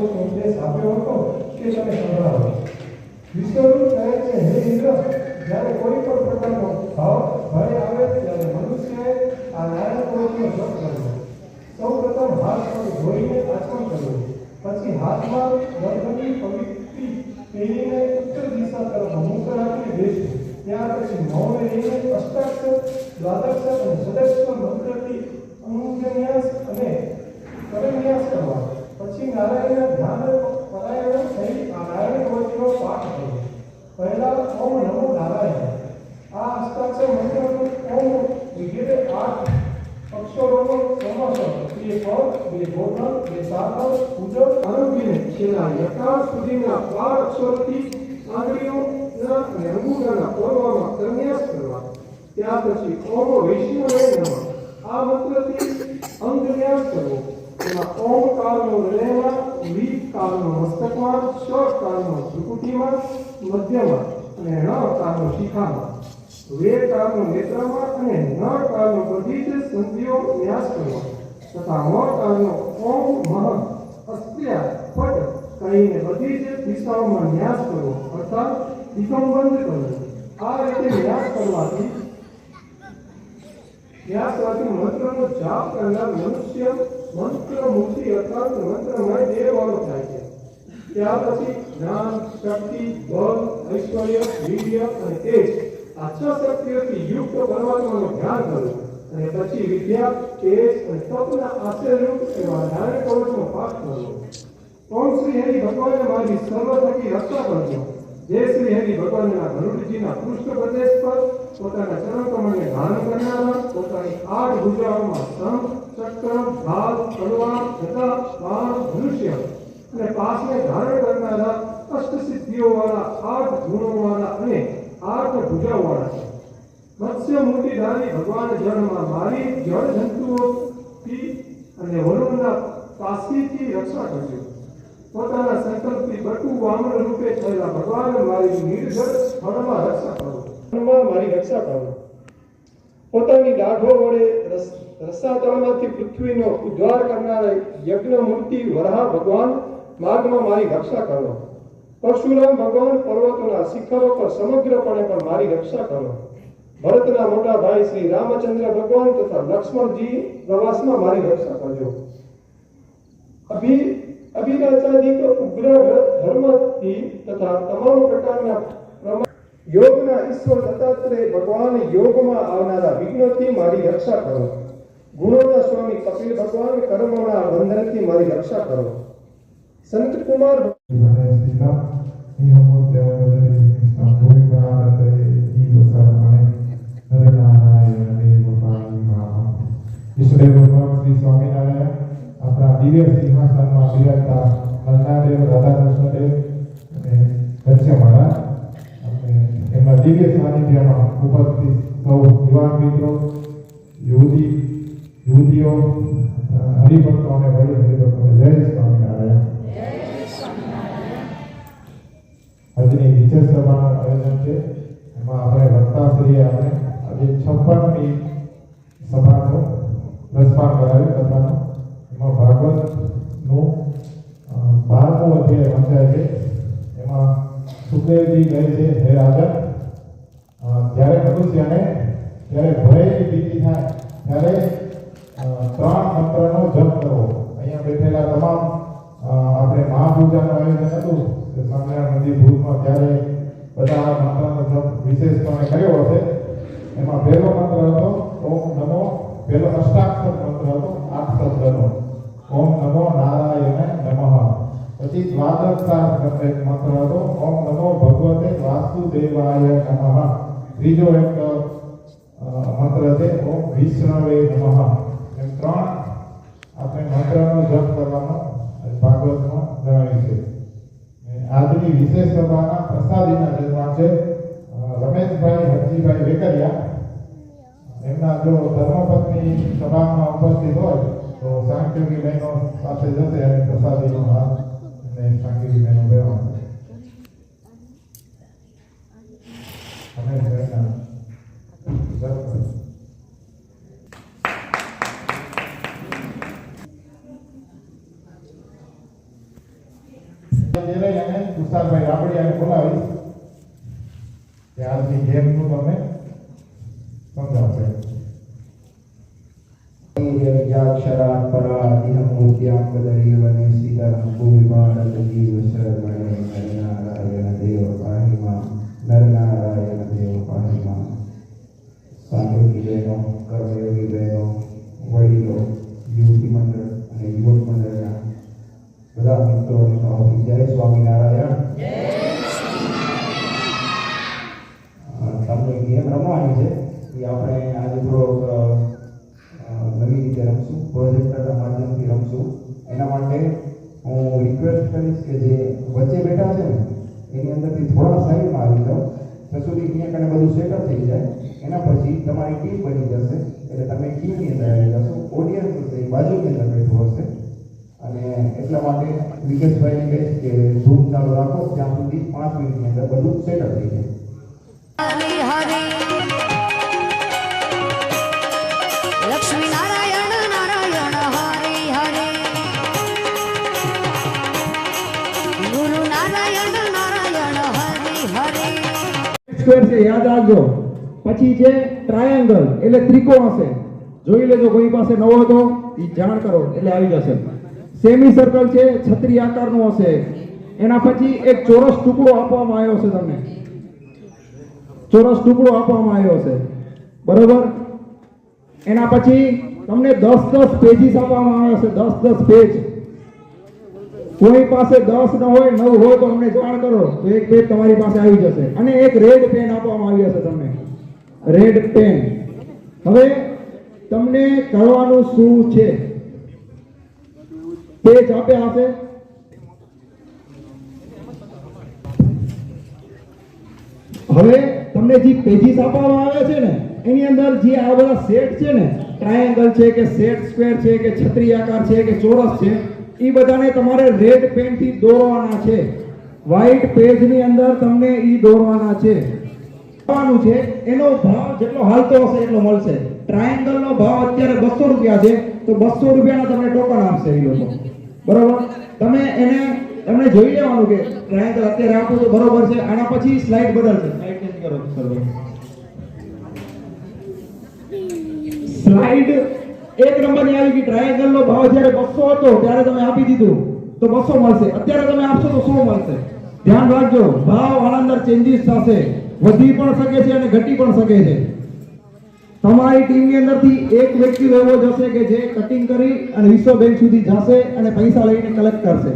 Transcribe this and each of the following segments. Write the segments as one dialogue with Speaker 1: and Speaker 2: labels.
Speaker 1: કવચનો ઉપદેશ તે તમે સંભળાવો વિશ્વરૂપ કહે છે હે ઇન્દ્ર જ્યારે કોઈ પણ પ્રકારનો ભાવ ભય આવે ત્યારે મનુષ્યએ આ નારાયણ મૂર્તિનો જપ કરવો સૌ પ્રથમ હાથ પર ધોઈને આચમન કરવું પછી હાથમાં ગર્ભની પવિત્રી પહેરીને ઉત્તર દિશા તરફ મુખ રાખી બેસવું ત્યાર પછી મૌન રહીને અષ્ટાક્ષર દ્વાદક્ષર અને સદક્ષર મંત્રથી અંગન્યાસ અને કરન્યાસ કરવા પછી નારાયણના ધ્યાન પરાયણ થઈ નારાયણ કવચનો પાઠ કરવો પહેલા ઓમ નમો નારાયણ. આ હસ્તાક્ષર મંત્રનું ઓમ વગેરે આઠ અક્ષરોનો સમાસ બે પદ, બે ગોઠણ બે સાકર પૂજક આરોગ્યને. છેલ્લા યકાર સુધીના બાર અક્ષરોથી આંગળીઓના અને અંગૂઠાના કરન્યાસ કરવા. ત્યાર પછી ઓમ વૈષ્ણવે નમઃ. આ મંત્રથી અંગન્યાસ કરવો. એમાં ઓમ કાળનો હૃદયમાં વી કાળનો મસ્તકમાં શ કાળનો મધ્યમાં અને ણ શિખામાં. વે નેત્રમાં અને ન બધી જ સંધિઓ ન્યાસ કરવો તથા મ કાળનો ઓમ મહ અસ્ત્યા ફટ કહીને બધી જ દિશાઓમાં ન્યાસ કરવો અર્થાત દિગંબંધ કરવો આ રીતે ન્યાસ કરવાથી વ્યાસવાદી મંત્રનો જાપ કરનાર મનુષ્ય મંત્ર મુક્તિ અર્થાત મંત્રમય દેહ વાળો થાય છે. ત્યાર પછી જ્ઞાન, શક્તિ, બળ, ઐશ્વર્ય, વીર્ય અને તેજ આ છ શક્તિઓથી યુક્ત પરમાત્માનું ધ્યાન કરવું અને પછી વિદ્યા, તેજ અને તપના આશ્ચર્યરૂપ એવા નારાયણ કવચનો પાઠ કરવો ઓમ શ્રી હરિ ભગવાને મારી સર્વ થકી રક્ષા કરજો. જય શ્રી હરિ ભગવાનના ગરુડજીના પૃષ્ઠ પ્રદેશ પર પોતાના ચરણ કમળને ધારણ કરનારા, પોતાની આઠ ભુજાઓમાં સ્તંભ ચક્ર, ઢાલ, તલવાર ગદા બાણ ધનુષ્ય અને પાસને ધારણ કરનારા અષ્ટ સિદ્ધિઓવાળા આઠ ગુણોવાળા અને આઠ ભુજાઓવાળા છે. મત્સ્ય મૂર્તિધારી ભગવાન જળમાં મારી જળ જંતુઓથી અને વરુણના પાસીથી રક્ષા કરજો. પોતાના સંકલ્પથી બટુ વામન રૂપે થયેલા ભગવાન મારી નિર્જળ સ્થળમાં રક્ષા કરો. મારી રક્ષા કરો. પોતાની દાઢો વડે રસાતળમાંથી પૃથ્વીનો ઉદ્ધાર કરનારા યજ્ઞ મૂર્તિ વરાહ ભગવાન માર્ગમાં મારી રક્ષા કરો. પરશુરામ ભગવાન પર્વતોના શિખરો પર સમગ્રપણે પણ મારી રક્ષા કરો. ભરતના મોટા ભાઈ શ્રી રામચંદ્ર ભગવાન તથા લક્ષ્મણજી પ્રવાસમાં મારી રક્ષા કરજો. અભિ અભિરાજાદિક ઉગ્ર ધર્મથી તથા તમામ પ્રકારના યોગના ઈશ્વર દત્તાત્રેય ભગવાન યોગમાં આવનારા વિઘ્નોથી મારી રક્ષા કરો. ગુણોના સ્વામી કપિલ ભગવાન કર્મોના બંધનથી મારી રક્ષા કરો. સંત કુમાર
Speaker 2: ભગવાન શ્રી સ્વામિનારાયણ a દિવ્ય સિંહાસનમાં બિરાજતા નંદાદેવ રાધાકૃષ્ણદેવ અને વચ્ચે મારા એમના દિવ્ય સાનિધ્યમાં ઉપસ્થિત સૌ યુવાન મિત્રો, યુવતી, યુવતીઓ હરિભક્તો અને વડીલ હરિભક્તોને જય સ્વામિનારાયણ. આજની વિશેષ સભાનું આયોજન છે. એમાં આપણે વક્તાશ્રીએ આપણે આજે છપ્પનમી સભાનું રસપાન કરાવ્યું કથાનું એમાં ભાગવતનું અ, બારમું અધ્યાય વંચાય છે એમાં સુખદેવજી કહે છે હે રાજા અ, જ્યારે મનુષ્યને જ્યારે ભયની ભીતિ થાય ત્યારે અ, ત્રણ મંત્રનો જપ કરવો અહીંયા બેઠેલા તમામ અ, આપણે મહાપૂજાનું આયોજન હતું કે સ્વામિનારાયણ મંદિર ભુજમાં ત્યારે બધા આ મંત્રનો જપ વિશેષપણે કર્યો હશે એમાં પહેલો મંત્ર હતો ઓમ નમો પહેલો અષ્ટાક્ષર મંત્ર હતો આઠ શબ્દનો ઓમ નમો નારાયણ નમઃ પછી દ્વાદશાર હતો ઓમ નમો ભગવતે વાસુદેવાય નમઃ. ત્રીજો એક મંત્ર છે, ઓમ વિષ્ણવે નમઃ. એમ ત્રણ આપણે મંત્રનો જપ કરવાનો ભાગવતમાં જણાવ્યું છે. આજની વિશેષ સભાના પ્રસાદીના જન્મ છે રમેશભાઈ હરજીભાઈ વેકરિયા. એમના જો ધર્મપત્ની સભામાં ઉપસ્થિત હોય, તો સાંકેતિક બહેનો સાથે જશે અને પ્રસાદીનો હાથ અને સાંકેતિક બહેનો બેવાનો અમે બહેનના જપ કરીએ. ત્યારે એને તુષારભાઈ રાબડિયાને બોલાવીશ કે આજની ગેમનું તમે સમજાવશે
Speaker 3: ક્ષરાન પરાધીન મૂર્ત્યામ કદરી વને સીતારામ ભૂમિપાડલ જીવ શરમણે મિત્રોને ભાવથી જય સ્વામિનારાયણ તમને ગેમ રમવાની છે એ આપણે આજે થોડોક નવી રીતે રમશું પ્રોજેક્ટરના માધ્યમથી રમશું એના માટે હું રિક્વેસ્ટ કરીશ કે જે વચ્ચે બેઠા છે ને એની અંદરથી થોડા સાઈડમાં આવી જાઓ ત્યાં સુધી અહીંયા કને બધું સેટઅપ થઈ જાય એના પછી તમારી ટીમ બની જશે એટલે તમે ટીમની અંદર આવી જશો ઓડિયન્સ હશે એ બાજુની અંદર બેઠું હશે અને એટલા માટે વિકેશભાઈને કે ઝૂમ ચાલુ રાખો ત્યાં સુધી પાંચ મિનિટની અંદર બધું સેટઅપ થઈ જાય.
Speaker 4: પછી છે ટ્રાયેંગલ એટલે ત્રિકોણ હશે. જોઈ લેજો કોઈ પાસે નવો હતો એ જાણ કરો, એટલે આવી જશે. સેમી સર્કલ છે, છત્રી આકારનું હશે. એના પછી એક ચોરસ ટુકડો આપવામાં આવ્યો છે તમને. ચોરસ ટુકડો આપવામાં આવ્યો છે. બરોબર? એના પછી તમને દસ દસ પેજીસ આપવામાં આવ્યા છે, દસ દસ પેજ કોઈ પાસે દસ ન હોય, નવ હોય તો અમને જાણ કરો. તો એક પેજ તમારી પાસે આવી જશે. અને એક રેડ પેન આપવામાં આવી હશે તમને. રેડ પેન હવે તમને કરવાનું શું છે? પેજ આપ્યા હશે હવે તમને જે પેજીસ આપવામાં આવે છે ને, એની અંદર જે આ બધા સેટ છે ને ટ્રાયેંગલ છે કે સેટ સ્ક્વેર છે કે છત્રી આકાર છે કે ચોરસ છે, એ બધાને તમારે રેડ પેનથી દોરવાના છે. વ્હાઇટ પેજની અંદર તમને એ દોરવાના છે. દોરવાનું છે, એનો ભાવ જેટલો હાલતો હશે એટલો મળશે. ટ્રાયેંગલ નો ભાવ અત્યારે બસો રૂપિયા છે. તો બસો રૂપિયાના તમને ટોકન આપશે એ લોકો. બરોબર? તમે એને તમને જોઈ લેવાનું કે ટ્રાયેંગલ અત્યારે આપો તો બરોબર છે આના પછી સ્લાઇડ બદલશે. સ્લાઇડ ચેન્જ કરો સર સ્લાઇડ એક નંબરની આવી ગઈ. ટ્રાયેંગલ નો ભાવ જ્યારે બસો હતો ત્યારે તમે આપી દીધું. તો બસો મળશે. અત્યારે તમે આપશો તો સો મળશે. ધ્યાન રાખજો. ભાવ આના અંદર ચેન્જીસ થશે. વધી પણ શકે છે અને ઘટી પણ શકે છે. તમારી ટીમની અંદરથી એક વ્યક્તિ એવો જશે કે જે કટિંગ કરી અને વિશ્વ બેંક સુધી જશે અને પૈસા લઈને કલેક્ટ કરશે.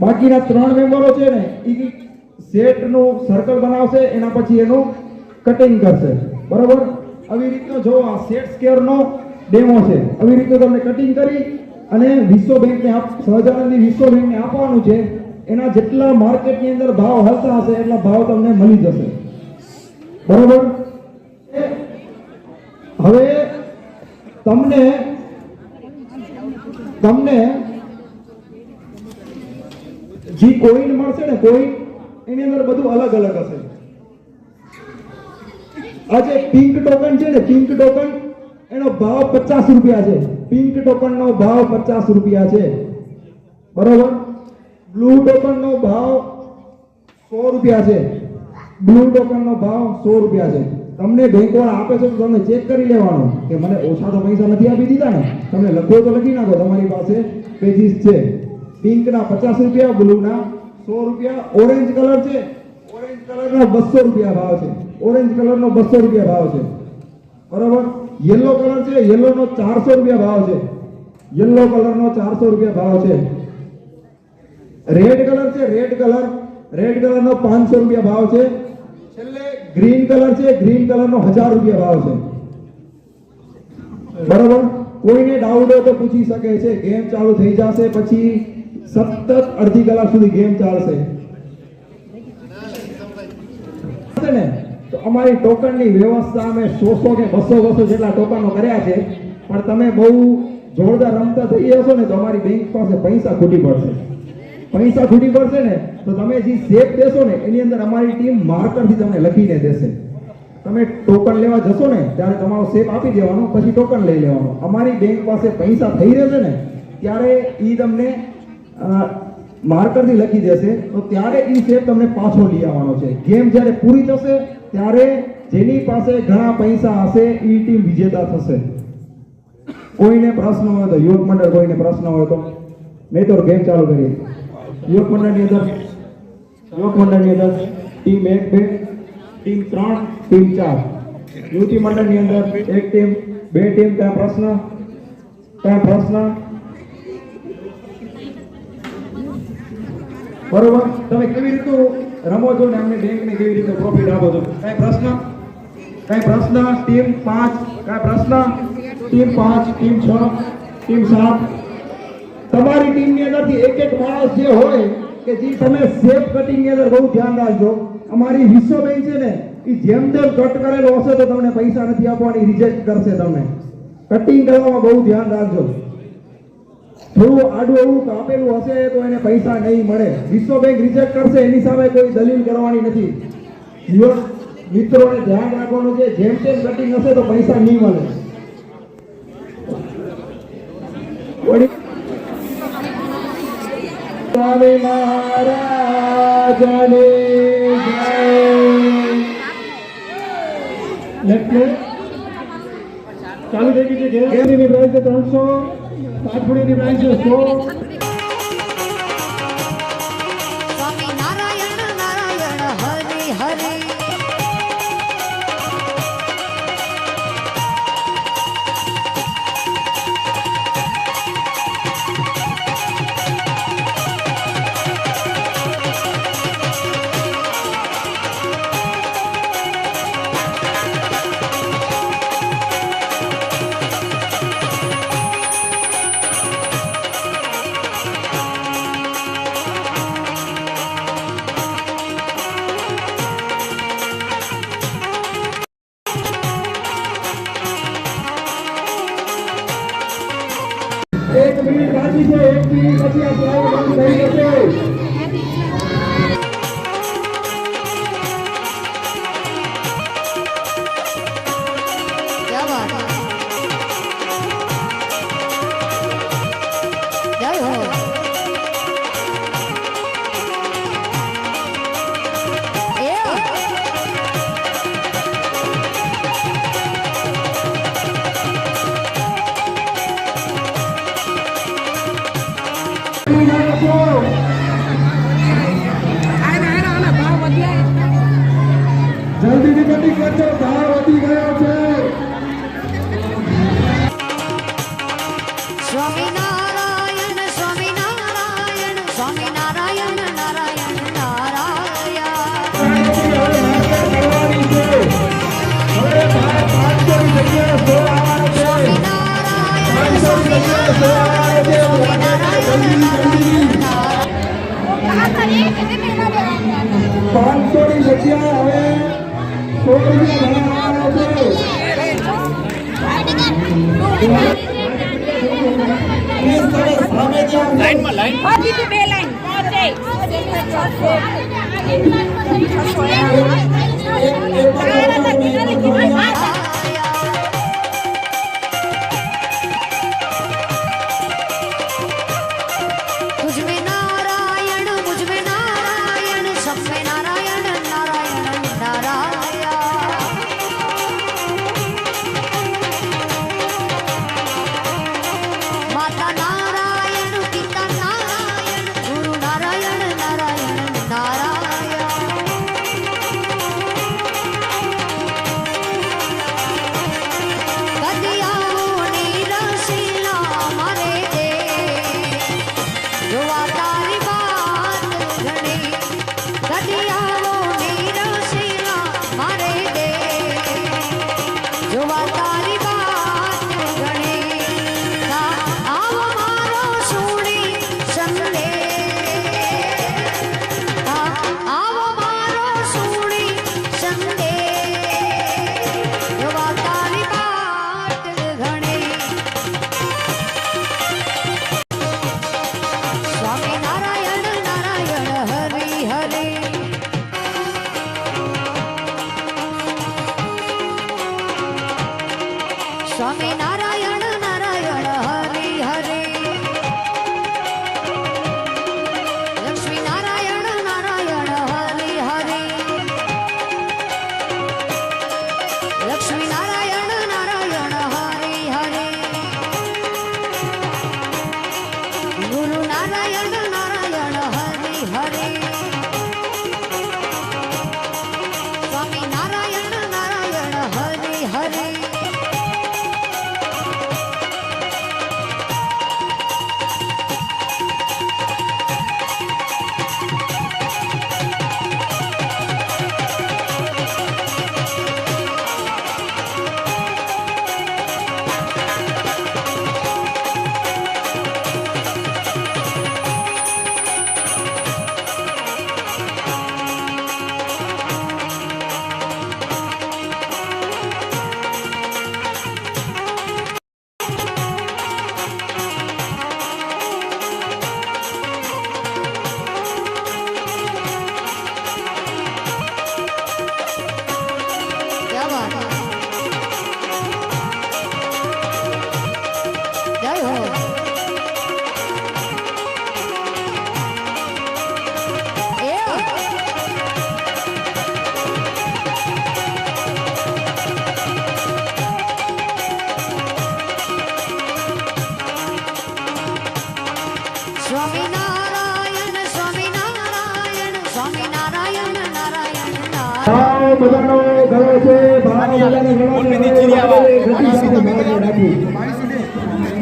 Speaker 4: બાકીના ત્રણ મેમ્બરો છે ને, એ સેટનું સર્કલ બનાવશે, એના પછી એનું કટિંગ કરશે. બરોબર? આવી રીતનો જો આ સેટ સ્કેર નો ડેમો છે. આવી રીતે તમને કટિંગ કરી અને વિશ્વ બેંકને સહજાનંદની વિશ્વ બેંકને આપવાનું છે. એના જેટલા માર્કેટની અંદર ભાવ હલતા હશે, એટલા ભાવ તમને મળી જશે. બરોબર? હવે તમને તમને જે કોઈન મળશે ને કોઈન એની અંદર બધું અલગ અલગ હશે. આ જે પિંક ટોકન છે ને પિંક ટોકન એનો ભાવ પચાસ રૂપિયા છે. પિંક ટોકન નો ભાવ પચાસ રૂપિયા છે. બરોબર? બ્લુ ટોકન નો ભાવ સો રૂપિયા છે. બ્લુ ટોકન નો ભાવ સો રૂપિયા છે. તમને બેંક વાળા આપે છે તો તમે ચેક કરી લેવાનો કે મને ઓછા તો પૈસા નથી આપી દીધા ને. તમે લખો તો લખી નાખો. તમારી પાસે પેજીસ છે. પિંક ના પચાસ રૂપિયા બ્લુ ના સો રૂપિયા. ઓરેન્જ કલર છે. ઓરેન્જ કલર નો બસો રૂપિયા ભાવ છે. ઓરેન્જ કલર નો બસો રૂપિયા ભાવ છે. બરોબર? યલો કલર છે. યલો નો ચારસો રૂપિયા ભાવ છે. યલો કલર નો ચારસો રૂપિયા ભાવ છે. રેડ કલર છે. Red colour. રેડ કલર નો પાંચસો રૂપિયા ભાવ છે. ગ્રીન કલર છે ગ્રીન કલર નો હજાર રૂપિયા ભાવ છે. બરોબર? કોઈને ડાઉટ હોય તો પૂછી શકે છે ગેમ ચાલુ થઈ જશે પછી સતત અડધી કલાક સુધી ગેમ ચાલશે. ને? તો અમારી ટોકનની વ્યવસ્થા અમે સો સો કે બસો બસો જેટલા ટોકનો કર્યા છે, પણ તમે બહુ જોરદાર રમતા થઈ જશો ને, તો અમારી બેંક પાસે પૈસા ખૂટી પડશે. પૈસા છૂટી પડશે ને, તો તમે જે શેપ દેશો ને, એની અંદર અમારી ટીમ માર્કરથી તમને લખીને દેશે. તમે ટોકન લેવા જશો ને, ત્યારે તમારો શેપ આપી દેવાનો, પછી ટોકન લઈ લેવાનો. અમારી બેંક પાસે પૈસા થઈ રહેશે ને, ત્યારે એ તમને માર્કરથી લખી દેશે. તો ત્યારે એ શેપ તમને પાછો લઈ આવવાનો છે. ગેમ જ્યારે પૂરી થશે, ત્યારે જેની પાસે ઘણા પૈસા હશે એ ટીમ વિજેતા થશે. કોઈને પ્રશ્ન હોય તો યુવક મંડળ, કોઈને પ્રશ્ન હોય તો, નહીં તો ગેમ ચાલુ કરીએ. યુવક મંડળની અંદર યુવક મંડળની અંદર ટીમ એક, બે, ટીમ ત્રણ, ટીમ ચાર. યુવતી મંડળની અંદર એક ટીમ, બે ટીમ ત્યાં પ્રશ્ન ત્યાં પ્રશ્ન. બરોબર? તમે કેવી રીતે રમો છો ને અમને બેંકને કેવી રીતે પ્રોફિટ આપો છો? કઈ પ્રશ્ન? કઈ પ્રશ્ન? ટીમ પાંચ. કઈ પ્રશ્ન? ટીમ પાંચ, ટીમ છ, ટીમ સાત. તમારી ટીમની અંદરથી એક એક માણસ જે હોય કે જે તમે સેફ કટિંગની અંદર બહુ ધ્યાન રાખજો. અમારી હિસ્સો બેંક છે ને, એ જેમ તેમ કટ કરેલો હશે તો તમને પૈસા નથી આપવાની રિજેક્ટ કરશે તમને. કટિંગ કરવામાં બહુ ધ્યાન રાખજો. થોડું આડું એવું કાપેલું હશે તો એને પૈસા નહીં મળે. વિશ્વ બેંક રિજેક્ટ કરશે, એની સામે કોઈ દલીલ કરવાની નથી. યુવક, મિત્રોને ધ્યાન રાખવાનું છે જેમ તેમ કટિંગ હશે તો પૈસા નહીં મળે વળી- સ્વામી મહારાજની ચાલુ થઈ ગઈ છે ગેરની પ્રાઇસ છે ત્રણસો સાતપુડીની પ્રાઇસ છે સો. એક મિનિટ બાકી છે એક મિનિટ પછી આ સ્લાઇડ બંધ થઈ જશે બધાનો ગયો છે ભાવ
Speaker 5: બધાને ગયો છે ઘટી સાથે
Speaker 4: મેળવી નાખી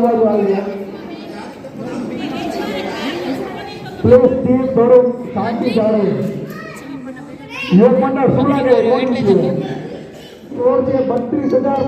Speaker 4: બાજુ આવી પ્લીઝ ટીમ થોડું શાંતિ જાળવી યોગ મંડળ શું લાગે કોનું છે? સ્કોર છે બત્રીસ હજાર